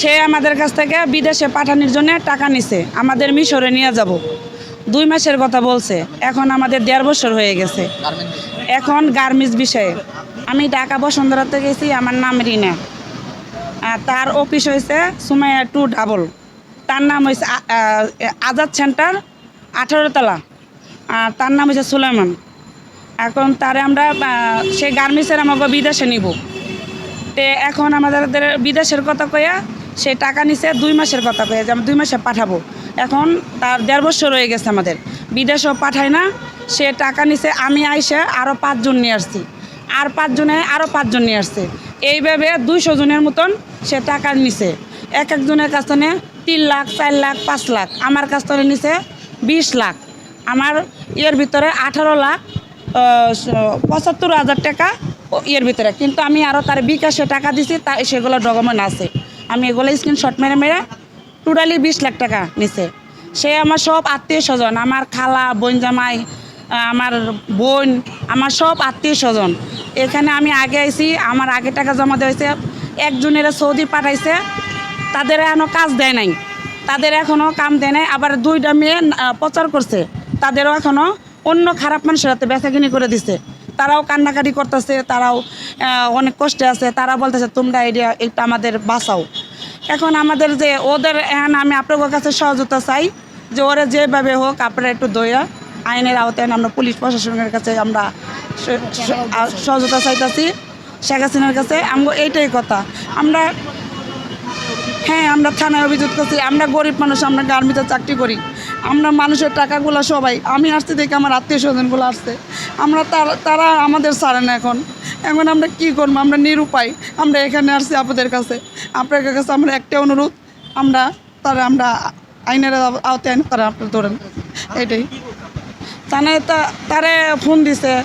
সে আমাদের কাছ থেকে বিদেশে পাঠানোর জন্য টাকা নিছে। আমাদের মিশরে নিয়ে যাব। দুই মাসের কথা বলছে। এখন আমাদের দেড় বছর হয়ে গেছে। এখন গার্মেন্টস বিষয়ে। আমি ঢাকা বসুন্ধরাতে গেছি, আমার নাম রিনা। তার অফিস হয়েছে সুমাইয়া টু ডাবল। তার নাম হয়েছে আজাদ সেন্টার আঠারো তলা তার নাম হয়েছে সুলাইমান এখন তারে আমরা সেই গার্মেন্টসের আমাকে বিদেশে নিব। তে এখন আমাদের বিদেশের কথা কইয়া সে টাকা নিছে দুই মাসের কথা কইয়া যে আমি দুই মাসে পাঠাবো। এখন তার দেড় বছর রয়ে গেছে আমাদের। বিদেশেও পাঠায় না, সে টাকা নিছে, আমি আইসে আরও পাঁচজন নিয়ে আসছি। আর পাঁচজনে আরও পাঁচজন নিয়ে আসছে। এইভাবে দুইশো জনের মতন সে টাকা নিছে। এক একজনের কাছ থেকে তিন লাখ, চার লাখ, পাঁচ লাখ। আমার কাছ থেকে নিছে বিশ লাখ। আমার ইয়ের ভিতরে আঠারো লাখ পঁচাত্তর হাজার টাকা ইয়ের ভিতরে। কিন্তু আমি আরও তার বিকাশে টাকা দিছি, তা সেগুলো ডকুমেন্ট আছে। আমি এগুলো স্ক্রিনশট মেরে মেরে টোটালি বিশ লাখ টাকা নিছে। সে আমার সব আত্মীয় স্বজন, আমার খালা, বোন জামাই, আমার বোন, আমার সব আত্মীয় স্বজন। এখানে আমি আগে আইছি, আমার আগে টাকা জমা দেওয়া হয়েছে। একজনের সৌদি পাঠাইছে, তাদের এখনও কাজ দেয় নাই। তাদের এখনও কাম দেয় নাই, আবার দুইটা মেয়ে প্রচার করছে। তাদেরও এখনও অন্য খারাপ মানুষের হাতে বেচাকিনি করে দিছে। তারাও কান্নাকাটি করতেছে, তারাও অনেক কষ্টে আছে। তারা বলতেছে, তোমরা এটা একটু আমাদের বাঁচাও। এখন আমাদের যে ওদের, এখন আমি আপনাদের কাছে সহযোগিতা চাই যে ওরা যেভাবে হোক, আপনারা একটু দইয়া আইনের আওতায় আমরা পুলিশ প্রশাসনের কাছে আমরা সহযোগিতা চাইতেছি, শেখ হাসিনার কাছে। আমগো এইটাই কথা। আমরা হ্যাঁ আমরা থানায় অভিযোগ করছি, আমরা গরিব মানুষ, আমরা গার্মিতে চাকরি করি, আমরা মানুষের টাকাগুলো সবাই, আমি আসতে দেখি আমার আত্মীয় স্বজনগুলো আসছে। আমরা তারা আমাদের ছাড়ে না এখন। এখন আমরা কি করব? আমরা নিরুপায়। আমরা এখানে আসছি আপনাদের কাছে। আপনার কাছে আমরা একটা অনুরোধ। আমরা তারা আমরা আইনের আও- আওতায় আইন তারা আপনার ধরেন। এটাই। তানে তারে ফোন দিছে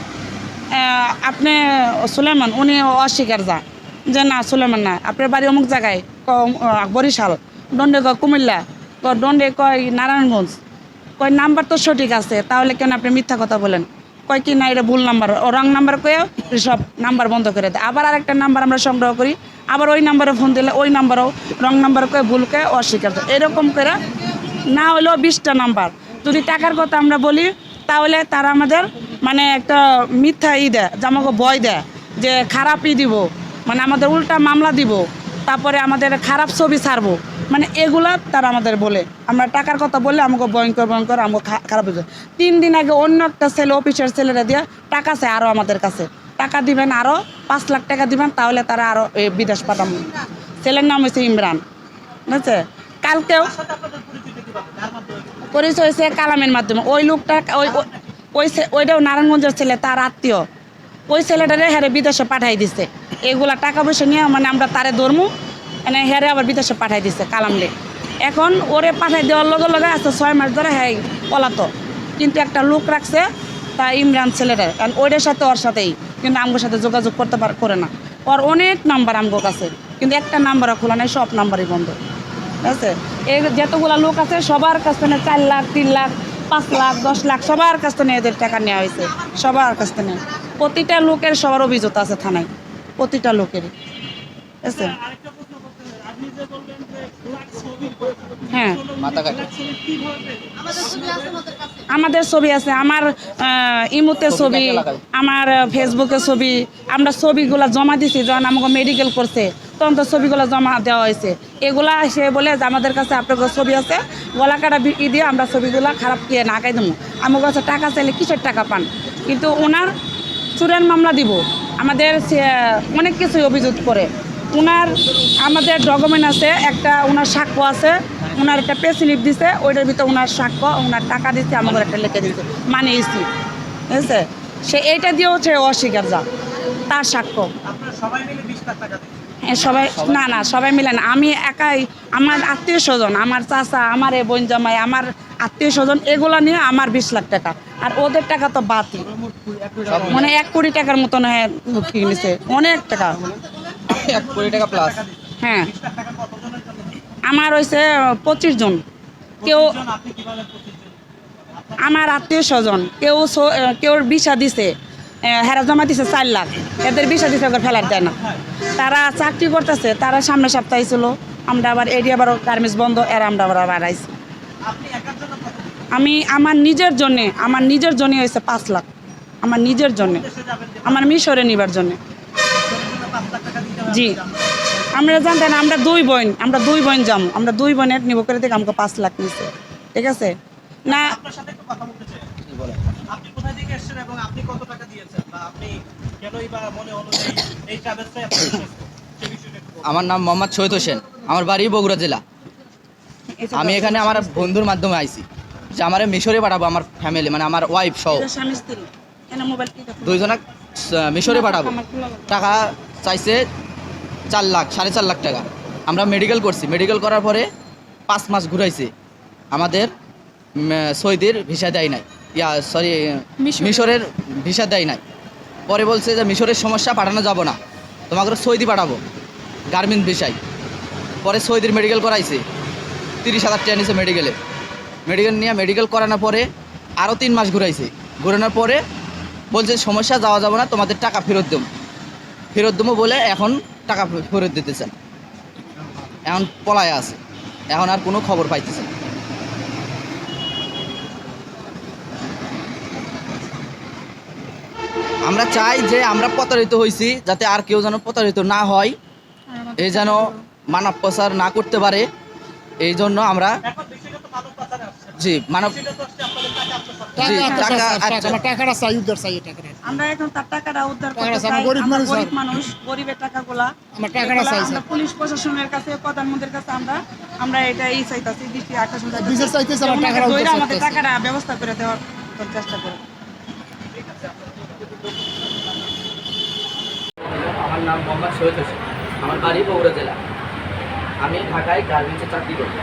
আপনি সুলেমান, উনি অস্বীকার যা। যে না, সুলেমান না। আপনার বাড়ি অমুক জায়গায়, ক বরিশাল। দণ্ডে কয় কুমিল্লা, ক দণ্ডে কয় নারায়ণগঞ্জ। কয় নাম্বার তো সঠিক আছে, তাহলে কেন আপনি মিথ্যা কথা বলেন? কয় কি না, এটা ভুল নাম্বার, ও রং নাম্বার কয়েও সব নাম্বার বন্ধ করে দেয়। আবার আরেকটা নাম্বার আমরা সংগ্রহ করি, আবার ওই নাম্বারে ফোন দিলে ওই নাম্বারও রং নাম্বার কয়ে ভুল কয়ে অস্বীকার করে। এরকম করে না হলেও বিশটা নাম্বার। যদি টাকার কথা আমরা বলি, তাহলে তারা আমাদের মানে একটা মিথ্যা ই দেয়, যে আমাকে ভয় দেয়, যে খারাপই দিব মানে আমাদের উল্টা মামলা দিব। তারপরে আমাদের খারাপ ছবি ছাড়বো। মানে এগুলা তারা আমাদের বলে। আমরা টাকার কথা বললে আমাকে ভয়ঙ্কর ভয়ঙ্কর, আমাকে খারাপ হয়ে যায়। তিন দিন আগে অন্য একটা ছেলে অফিসের ছেলেরা দিয়ে টাকা চায় আরও আমাদের কাছে। টাকা দিবেন আরও পাঁচ লাখ টাকা দিবেন, তাহলে তারা আরও বিদেশ পাঠাবো ছেলের নাম হচ্ছে ইমরান। বুঝছে? কালকেও পরিচয় হয়েছে কালামের মাধ্যমে। ওই লোকটা, ওই- ওই ওইটাও নারায়ণগঞ্জের ছেলে, তার আত্মীয়। ওই ছেলেটারে হেরে বিদেশে পাঠাই দিছে। এগুলা টাকা পয়সা নিয়ে মানে আমরা তারে ধরমু মানে হেরে আবার বিদেশে পাঠাই দিছে কালামলে। এখন ওরে পাঠাই দেওয়ার লগে লগে আছে ছয় মাস ধরে হ্যাঁ পলাতো কিন্তু একটা লোক রাখছে তা ইমরান ছেলেটা কারণ ওইটার সাথে ওর সাথেই, কিন্তু আমগোর সাথে যোগাযোগ করতে পার করে না। ওর অনেক নাম্বার আমগো কাছে, কিন্তু একটা নাম্বারও খোলা নাই, সব নাম্বারই বন্ধ। ঠিক আছে? এই যতগুলা লোক আছে, সবার কাছ থেকে চার লাখ, তিন লাখ, পাঁচ লাখ, দশ লাখ, সবার কাছ থেকে এদের টাকা নেওয়া হয়েছে। সবার কাছ থেকে। প্রতিটা লোকের সবার অভিযোগ আছে থানায়। প্রতিটা লোকেরই। আছে হ্যাঁ। আমাদের ছবি আছে। আমার ইমুতে ছবি আমার ফেসবুকে ছবি। আমরা ছবিগুলো জমা দিছি যখন আমাকে মেডিকেল করছে তখন তো ছবিগুলো জমা দেওয়া হয়েছে। এগুলা সে বলে যে আমাদের কাছে আপনার ছবি আছে। গলা কাটা বিক্রি দিয়ে আমরা ছবিগুলো খারাপ কিয়ে না আঁকাই দেবো। আমার কাছে টাকা চাইলে কিসের টাকা পান? কিন্তু ওনার চুরের মামলা দিব। আমাদের সে- অনেক কিছুই অভিযোগ করে। ওনার আমাদের ডকুমেন্ট আছে একটা ওনার সাক্ষ্য আছে ওনার একটা পে স্লিপ দিছে ওইটার ভিতরে ওনার সাক্ষ্য ওনার টাকা দিচ্ছে আমাদের একটা লিখে দিচ্ছে মানে স্লিপ বুঝছে? সে এইটা দিয়েও সে অস্বীকার যা তার সাক্ষ্য। হ্যাঁ সবাই না না সবাই মিলে না। আমি একাই আমার আত্মীয় স্বজন আমার চাচা আমার এ বোন জামাই আমার আত্মীয় স্বজন এগুলো নিয়ে আমার বিশ লাখ টাকা। আর ওদের টাকা তো বাতি মানে এক কোটি টাকার মতন হ্যাঁ নিছে। অনেক টাকা। এক কোটি টাকা প্লাস হ্যাঁ। আমার হয়েছে পঁচিশ জন। কেউ আমার আত্মীয় স্বজন কেউ কেউ বিষা দিছে। হেরা জমা দিছে চার লাখ। এদের বিষয় দিছে ওকে ফেলার দেয় না। তারা চাকরি করতেছে তারা সামনে সপ্তাহে ছিল। আমরা আবার এডি আবার গার্মেন্টস বন্ধ এর আমরা আবার আবার আইছি আমি আমার নিজের জন্যে আমার নিজের জন্য হয়েছে পাঁচ লাখ। আমার নিজের জন্যে। আমার মিশরে নিবার জন্যে। জি। আমরা জানতেন আমরা দুই বোন আমরা দুই বোন যাম। আমরা দুই বোনের নিব করে থেকে আমাকে পাঁচ লাখ নিছে। ঠিক আছে? না। আপনার সাথে একটু কথা বলতে চাই। আপনি কোথায় থেকে এসেছেন এবং আপনি কত টাকা দিয়েছেন? বা আপনি কেনই বা মনে হলো যে এই- এই ট্রাভেলসটাই আপনি বিশ্বাস করেন? সে বিষয়টা একটু বলুন। আমার নাম মোহাম্মদ শহীদ হোসেন। আমার বাড়ি বগুড়া জেলা। আমি এখানে আমার বন্ধুর মাধ্যমে আইছি। যে আমার মিশরে পাঠাবো আমার ফ্যামিলি মানে আমার ওয়াইফ সহ? দুইজনা মিশরে পাঠাবো। টাকা চাইছে চার লাখ সাড়ে চার লাখ টাকা। আমরা মেডিকেল করছি। মেডিকেল করার পরে পাঁচ মাস ঘুরাইছে। আমাদের সৌদির ভিসা দেয় নাই। ইয়া সরি মিশরের? ভিসা দেয় নাই। পরে বলছে যে মিশরের সমস্যা পাঠানো যাব না। তোমাকে সৌদি পাঠাবো গার্মেন্ট ভিসায় পরে সৌদির মেডিকেল করাইছে। তিরিশ হাজার টাকা নিছে মেডিকেলে মেডিকেল নিয়ে মেডিকেল করানোর পরে আরও তিন মাস ঘুরাইছে। ঘুরানোর পরে বলছে সমস্যা যাওয়া যাবে না তোমাদের টাকা ফেরত দেবো। ফেরত দেবো বলে এখন টাকা ফেরত দিতেছেন এখন পলায় আছে। এখন আর কোনো খবর পাইতেছে না। আমরা চাই যে আমরা প্রতারিত হয়েছি যাতে আর কেউ যেন প্রতারিত না হয়। এই যেন মানব প্রচার না করতে পারে। এই জন্য আমরা এখন বিষয়টা তো মানব পাচারে আসছে জি মানব আচ্ছা, আমার টাকাটা চাই উদ্ধার চাই টাকাটা আমরা এখন তার টাকাটা উদ্ধার করতে চাই, চাই গরিব মানুষ, গরিব মানুষ গরিবের টাকাগুলা। আমার টাকাটা চাই, পুলিশ প্রশাসনের কাছে প্রধানমন্ত্রীর কাছে আমরা আমরা এটা এই চাইতাছি দৃষ্টি আকর্ষণ বিচার চাইতেছি, আমার টাকাটা উদ্ধার আমাদের টাকাটা ব্যবস্থা করে দেওয়ার চেষ্টা করে। আমার নাম মোহাম্মদ শহীদ হোসেন। আমার বাড়ি বগুড়া জেলা। আমি ঢাকায় গার্মেন্টসে চাকরি করি।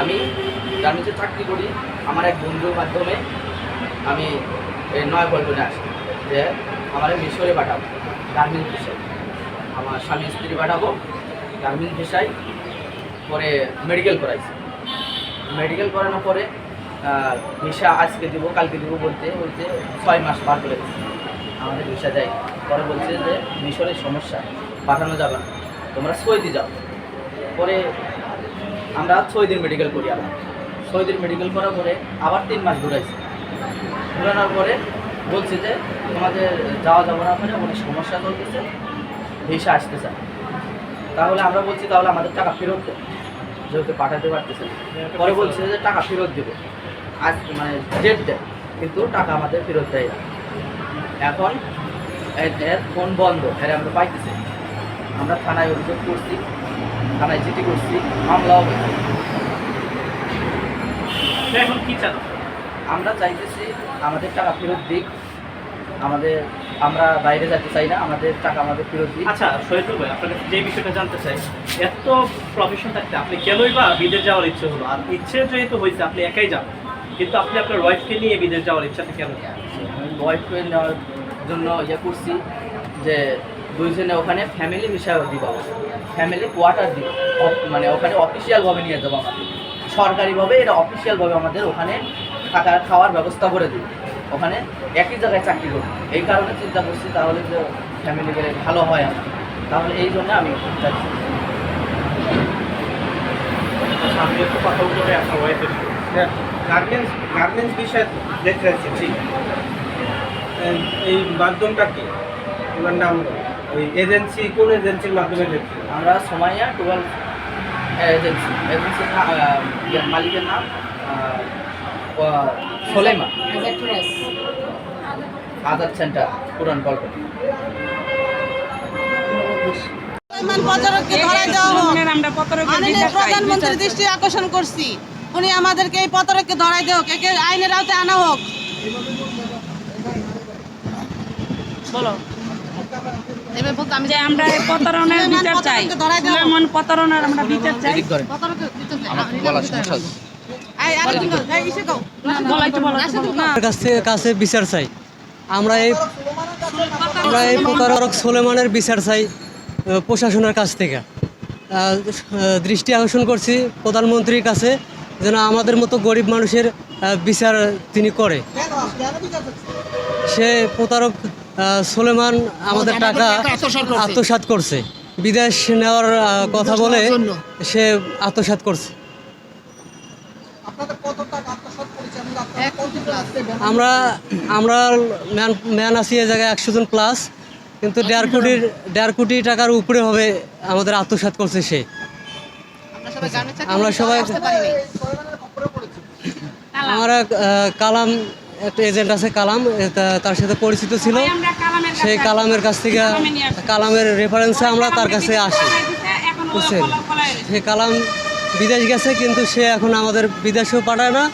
আমি গার্মেন্টসে চাকরি করি। আমার এক বন্ধুর মাধ্যমে আমি নয় পল্টনে আসি, যে আমার মিশরে পাঠাবো গার্মেন্টস বিষয় আমার স্বামী স্ত্রী পাঠাবো গার্মেন্টস বিষয় পরে মেডিকেল করাইছি। মেডিকেল করানোর পরে ভিসা আজকে দিব, কালকে দিব বলতে বলতে ছয় মাস পার করে আমাদের ভিসা দেয়। পরে বলছে যে মিশরের সমস্যা, পাঠানো যাবে না। তোমরা সৌদি যাও। পরে আমরা ছয় দিন মেডিকেল করি আবার ছয় দিন মেডিকেল করার পরে আবার তিন মাস ঘুরাইছি। ঘুরানোর পরে বলছে যে, তোমাদের যাওয়া যাবে না মানে অনেক সমস্যা চলতেছে, ভিসা আসতে চায় তাহলে আমরা বলছি, তাহলে আমাদের টাকা ফেরত দেয় যেহেতু পাঠাতে পারতেছে পরে বলছে যে, টাকা ফেরত দেবে। আজ মানে ডেট দেয়, কিন্তু টাকা আমাদের ফেরত দেয় না। এখন এর ফোন বন্ধ, এর আমরা পাইতেছি। আমরা থানায় অভিযোগ করছি। থানায় চিঠি করছি মামলাও এখন কি চান? আমরা চাইতেছি আমাদের টাকা ফেরত দিক আমাদের আমরা বাইরে যেতে চাই না আমাদের টাকা আমাদের ফেরত দিই আচ্ছা শহীদ ভাই আপনার কাছে যে বিষয়টা জানতে চাই এত প্রফেশন থাকতে আপনি কেনই বা বিদেশ যাওয়ার ইচ্ছে হলো? আর ইচ্ছে যেহেতু হয়েছে আপনি একাই যান কিন্তু আপনি আপনার ওয়াইফকে নিয়ে বিদেশ যাওয়ার ইচ্ছাটা কেন? বয়ফ্রেন্ড নেওয়ার জন্য ইয়ে করছি যে দুইজনে ওখানে ফ্যামিলি বিষয় দিব ফ্যামিলি কোয়ার্টার দিব মানে ওখানে অফিসিয়ালভাবে নিয়ে যাব আমাদের সরকারিভাবে এটা অফিসিয়ালভাবে আমাদের ওখানে থাকা খাওয়ার ব্যবস্থা করে দিব ওখানে একই জায়গায় চাকরি করব। এই কারণে চিন্তা করছি তাহলে যে ফ্যামিলি গেলে ভালো হয় আমার। তাহলে এই জন্য আমি চাইছি আমি একটু কথা বলে আপনার ওয়াইফের গার্মেন্টস গার্মেন্টস বিষয়ে দেখতে চাচ্ছি। জি। এই- এই মাধ্যমটা কি? এবার নাম ওই এজেন্সি কোন এজেন্সির মাধ্যমে দেখতে আমরা সোমাইয়া টুয়েলভ এজেন্সি এজেন্সির নাম মালিকের নাম সোলেমা আজাদ সেন্টার পুরান ধরাই দেওয়া হোক। চাই, প্রধানমন্ত্রীর দৃষ্টি আকর্ষণ করছি উনি আমাদেরকে এই প্রতারককে ধরাই দেওক একে আইনের আওতায় আনা হোক। বলো। এবার বলতো আমি যে আমরা এই বিচার চাই প্রতারককে ধরাই দেওয়া হোক। সুলেমান প্রতারণের আমরা বিচার চাই এদিক ধরেন প্রতারককে দিতে চাই। আমার বলার সমস্যা আছে। এই, আরেকজন কও, এই, ইসে কও। বলাইতে বলো রাশেদ কও। তার কাছে কাছে বিচার চাই আমরা এই আমরা এই প্রতারক সোলেমানের বিচার চাই প্রশাসনের কাছ থেকে দৃষ্টি আকর্ষণ করছি প্রধানমন্ত্রীর কাছে যেন আমাদের মতো গরিব মানুষের বিচার তিনি করে সে প্রতারক সোলেমান আমাদের টাকা আত্মসাৎ করছে বিদেশ নেওয়ার কথা বলে সে আত্মসাৎ করছে আমরা আমরা ম্যান ম্যান আছি এ জায়গায় একশো জন প্লাস কিন্তু দেড় কোটির দেড় কোটি টাকার উপরে হবে আমাদের আত্মসাৎ করছে সে আমরা সবাই আমরা কালাম একটা এজেন্ট আছে কালাম তার সাথে পরিচিত ছিল। সেই কালামের কাছ থেকে। কালামের রেফারেন্সে আমরা তার কাছে আসি। বুঝছেন। সে কালাম বিদেশ গেছে কিন্তু সে এখন আমাদের বিদেশেও পাঠায় না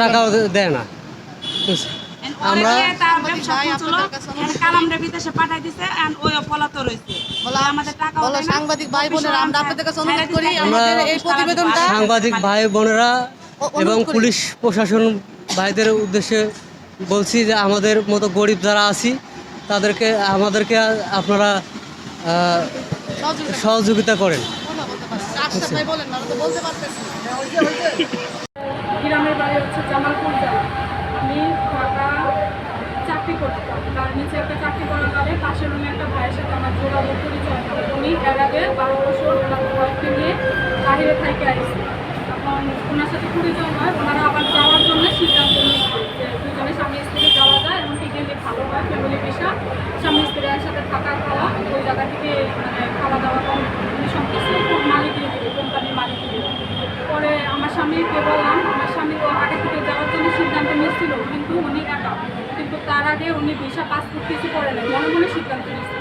টাকাও দেয় না? আমরা সাংবাদিক ভাই বোনেরা আমরা আপনাদের কাছে অনুরোধ করি আমরা আমাদের এই প্রতিবেদনটা সাংবাদিক ভাই বোনেরা অনুরোধ এবং পুলিশ প্রশাসন ভাইদের উদ্দেশ্যে বলছি যে আমাদের মতো গরিব যারা আছি, তাদেরকে, আমাদেরকে আপনারা সহযোগিতা করেন। গ্রামের বাড়ি হচ্ছে জামালপুর আমি ঢাকা চাকরি করতাম তার নিচে একটা চাকরি করার কালে পাশের রুমে একটা ভাইয়ের সাথে আমার যোগাযোগ পরিচয় উনি এর আগে বারো বছর ওনার নিয়ে ওনার সাথে পরিচয় হয় ওনারা আবার যাওয়ার জন্য সিদ্ধান্ত দুজনে স্বামী স্ত্রী যাওয়া যায় এবং গেলে ভালো হয় ফ্যামিলি পেশা স্বামী স্ত্রী একসাথে থাকা খাওয়া ওই জায়গা থেকে মানে খাওয়া দাওয়া কম সম্পূর্ণ মালিকই দেবে কোম্পানির মালিকই দেবে পরে আমার স্বামীকে বললাম আমার স্বামী তো আগে থেকে যাওয়ার জন্য সিদ্ধান্ত নিয়েছিল কিন্তু উনি একা কিন্তু তার আগে উনি ভিসা পাসপোর্ট কিছু করে নেয় মনে মনে সিদ্ধান্ত নিয়েছিল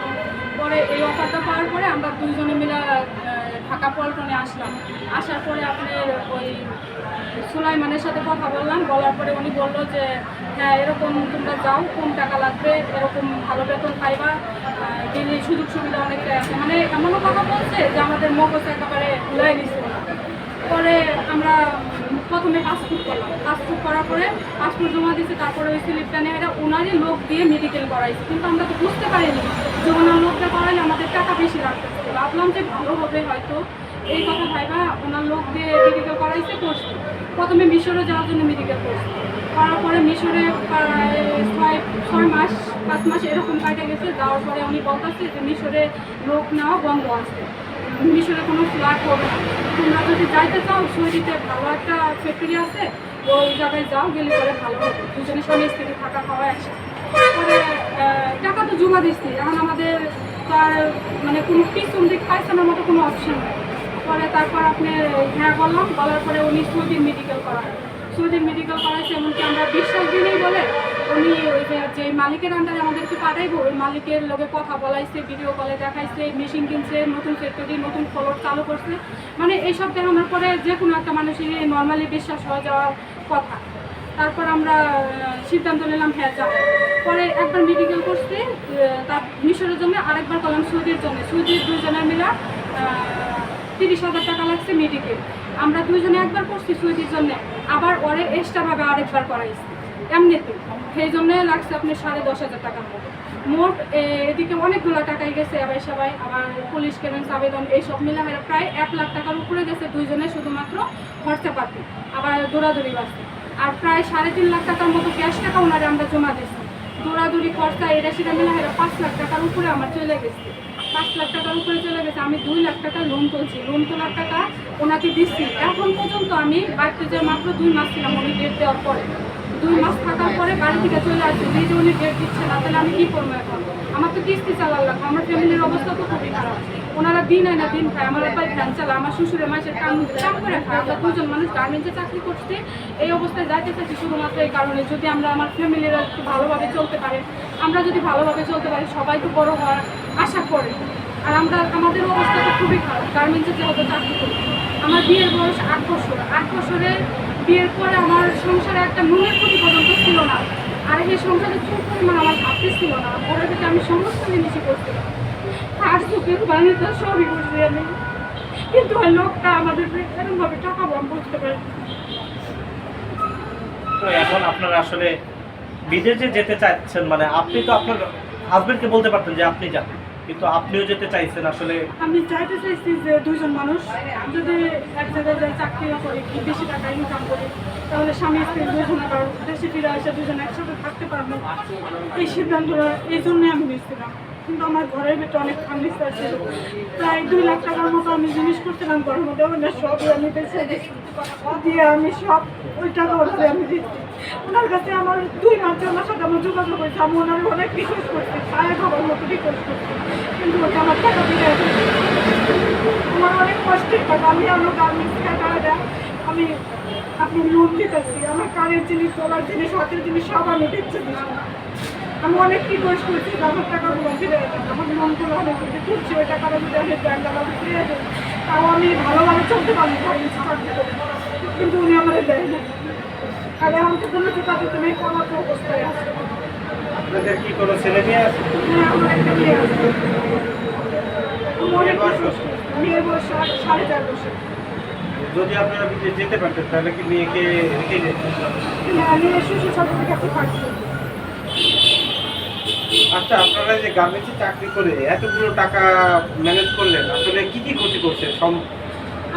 পরে এই অফারটা পাওয়ার পরে আমরা দুইজনে মিলে আহ, ঢাকা পল্টনে আসলাম আসার পরে আপনার ওই সুলাইমানের সাথে কথা বললাম বলার পরে উনি বলল যে হ্যাঁ এরকম তোমরা যাও কম টাকা লাগবে, এরকম ভালো বেতন পাইবা দিনে সুযোগ সুবিধা অনেকটাই আছে। মানে এমনও কথা বলছে যে, আমাদের মগজ একেবারে উলাই নিচ্ছে ওরা। পরে আমরা প্রথমে পাসপোর্ট করলাম। পাসপোর্ট করার পরে পাসপোর্ট জমা দিয়েছে তারপরে ওই স্লিপটা নিয়ে এটা ওনারই লোক দিয়ে মেডিকেল করাইছে। কিন্তু আমরা তো বুঝতে পারিনি যে ওনার লোকটা করাইলে আমাদের টাকা বেশি লাগতেছে ভাবলাম যে ভালো হবে হয়তো। এই কথা ভাইবা, ওনার লোক দিয়ে মেডিকেল করাইছে, করছে। প্রথমে মিশরে যাওয়ার জন্য মেডিকেল করছে। করার পরে মিশরে ছয় ছয় মাস, পাঁচ মাস এরকম কাটে গেছে। যাওয়ার পরে উনি বলতেছে যে মিশরে লোক নেওয়া বন্ধ আছে। মিশরে কোনো ফ্ল্যাট হবে না। তোমরা যদি যাইতে চাও সৌদিতে ভালো একটা ফ্যাক্টরি আছে, ওই জায়গায় যাও, গেলে পরে ভালো হবে। দুজনে স্বামী স্ত্রী থাকা, খাওয়া একসাথে। পরে টাকা তো জমা দিচ্ছি। এখন আমাদের তার মানে কোনো পিছন দিক পাইছানোর মতো কোনো অপশন নেই। পরে তারপর আপনি হ্যাঁ বললাম, বলার পরে উনি সৌদির মেডিকেল করায় সৌদির মেডিকেল করাইছে এমনকি আমরা বিশ্বাস দিনেই বলে, উনি ওই যে মালিকের আন্ডারে আমাদেরকে পাঠাইবো, ওই মালিকের লোকে কথা বলাইছে ভিডিও কলে দেখাইছে মেশিন কিনছে, নতুন ফ্যাক্টরি নতুন ফ্লোর চালু করছে। মানে এইসব দেখানোর পরে যে কোনো একটা মানুষের নর্মালি বিশ্বাস হয়ে যাওয়ার কথা। তারপর আমরা সিদ্ধান্ত নিলাম হ্যাঁ যাব পরে একবার মেডিকেল করছে তার মিশরের জন্য আরেকবার করলাম সৌদির জন্য। সৌদির দুজনের মিলা তিরিশ হাজার টাকা লাগছে মেডিকেল আমরা দুইজনে একবার করছি সৌদির জন্য, আবার ওরে এক্সট্রাভাবে আরেকবার করাইছি। এমনিতে সেই জন্য লাগছে আপনি সাড়ে দশ হাজার টাকার মতো। মোট এদিকে অনেকগুলো টাকাই গেছে, আবার সবাই, আবার পুলিশ ক্লিয়ারেন্স আবেদন, এইসব মিলে আমরা প্রায় এক লাখ টাকার উপরে গেছে দুইজনে শুধুমাত্র খরচা পাতি, আবার দৌড়াদৌড়ি বাড়ছে। আর প্রায় সাড়ে তিন লাখ টাকার মতো ক্যাশ টাকা ওনারে আমরা জমা দিয়েছি। দৌড়াদৌড়ি খরচা এটা সেটা মিলে হেরা পাঁচ লাখ টাকার উপরে আমার চলে গেছে। পাঁচ লাখ টাকার উপরে চলে গেছে। আমি দুই লাখ টাকা লোন তুলছি। লোন তোলার টাকা ওনাকে দিচ্ছি। এখন পর্যন্ত আমি বাড়িতে যে মাত্র দুই মাস ছিলাম, উনি ডেট দেওয়ার পরে। দুই মাস থাকার পরে বাড়ি থেকে চলে আসছে। যে উনি ডেট দিচ্ছে না, তাহলে আমি কী করব এখন? আমার তো কিস্তি চালার লাগবে। আমার ফ্যামিলির অবস্থা তো খুবই খারাপ। ওনারা দিন আয় না দিন খায়, আমার আব্বাই ফ্যান চালা আমার শ্বশুরের মাসের কাম কাম করে খায়। আমরা দুজন মানুষ গার্মেন্টে চাকরি করছে, এই অবস্থায় যাইতে চাচ্ছি শুধুমাত্র এই কারণে যদি আমরা আমার ফ্যামিলিরা একটু ভালোভাবে চলতে পারে। আমরা যদি ভালোভাবে চলতে পারি, সবাই তো বড় হওয়ার আশা করে। আর আমরা, আমাদের অবস্থা তো খুবই খারাপ, গার্মেন্টসে যেহেতু চাকরি করি। আমার বিয়ের বয়স আট বছর, আট বছরে বিয়ের পরে আমার সংসারে একটা নুনের প্রতি পর্যন্ত ছিল না। আর এই সংসারে চুল পরিমাণ আমার ভাবতে ছিল না ওরা থেকে আমি সমস্ত জিনিসই করছিলাম আর চোখের পানি তো সবই করছি আমি কিন্তু ওই লোকটা আমাদের এরকমভাবে টাকা বম বুঝতে পারি তো এখন আপনারা আসলে বিদেশে যেতে চাচ্ছেন মানে আপনি তো আপনার হাজবেন্ডকে বলতে পারতেন যে আপনি যান কিন্তু আপনিও যেতে চাইছেন আসলে। আমি চাইতে চাইছি যে দুইজন মানুষ যদি এক জায়গায় যায় চাকরি করে কি বেশি টাকা ইনকাম করে তাহলে স্বামী স্ত্রী দুজন আবার দেশে ফিরে এসে দুজন একসাথে থাকতে পারব। এই সিদ্ধান্তটা এই জন্যই আমি নিয়েছিলাম। কিন্তু আমার ঘরের ভিতরে অনেক ফার্নিচার ছিল। প্রায় দুই লাখ টাকার মতো আমি জিনিস করছিলাম, ঘরের মধ্যে ওনার সবই আমি বেছে দিয়ে আমি সব ওই টাকা ওনারে আমি দিচ্ছি। ওনার কাছে আমার দুই মাস ওনার সাথে আমার যোগাযোগ হয়েছে, আমি ওনার অনেক রিকোয়েস্ট করছি সাড়ে খাবার মতো রিকোয়েস্ট করছি। কিন্তু ওটা আমার টাকা দিয়ে আমার অনেক কষ্টের টাকা আমি আমার গার্মেন্টস টাকাটা আমি আপনি লোন দিতেছি, আমার কারের জিনিস তোলার জিনিস, হাতের জিনিস সব আমি দিচ্ছি। আমি অনেক রিকোয়েস্ট করছি টাকাগুলো ফিরে দেন আমার লোনগুলো অনেক কিছু তুলছি ওই টাকাটা যদি আমি ব্যাংক আমাকে দেন তাও আমি ভালোভাবে চলতে পারি করে কিন্তু উনি আমাদের দেয় না আর এখন তো কোনো টাকা দিতে নেই কোনো তো অবস্থায় আছে আপনাদের কি কোনো ছেলে মেয়ে আছে? হ্যাঁ আমার একটা মেয়ে আছে। আমি অনেক কষ্ট মেয়ের বয়স সাড়ে- চার বছর। যদি আপনারা যেতে পারতেন তাহলে কি মেয়েকে রেখে যেতেন মেয়ের শ্বশুর শাশুড়ির কাছে পাচ্ছি আচ্ছা আপনারা যে গার্মেন্টসে চাকরি করে এতগুলো টাকা ম্যানেজ করলেন আসলে কি কি ক্ষতি করছে? সম-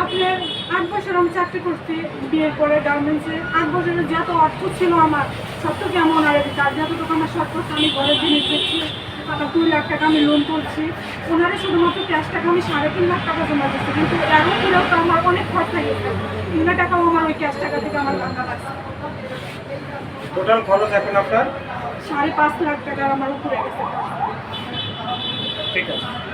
আপনার আট বছর আমি চাকরি করছি বিয়ের পরে গার্মেন্টসে। আট বছরের যত অর্থ ছিল আমার তো কেমন আর তার যতটুকু আমার শর্ত আমি ঘরের জিনিস দিচ্ছি আবার দুই লাখ টাকা আমি লোন করছি। ওনারে শুধুমাত্র ক্যাশ টাকা আমি সাড়ে তিন লাখ টাকা জমা দিচ্ছি কিন্তু এরও দিলেও তো আমার অনেক খরচা গেছে তিন লাখ টাকাও আমার ওই ক্যাশ টাকা থেকে আমার বান্ধা লাগছে। টোটাল খরচ এখন আপনার? সাড়ে পাঁচ লাখ টাকার আমার উপরে গেছে। ঠিক আছে।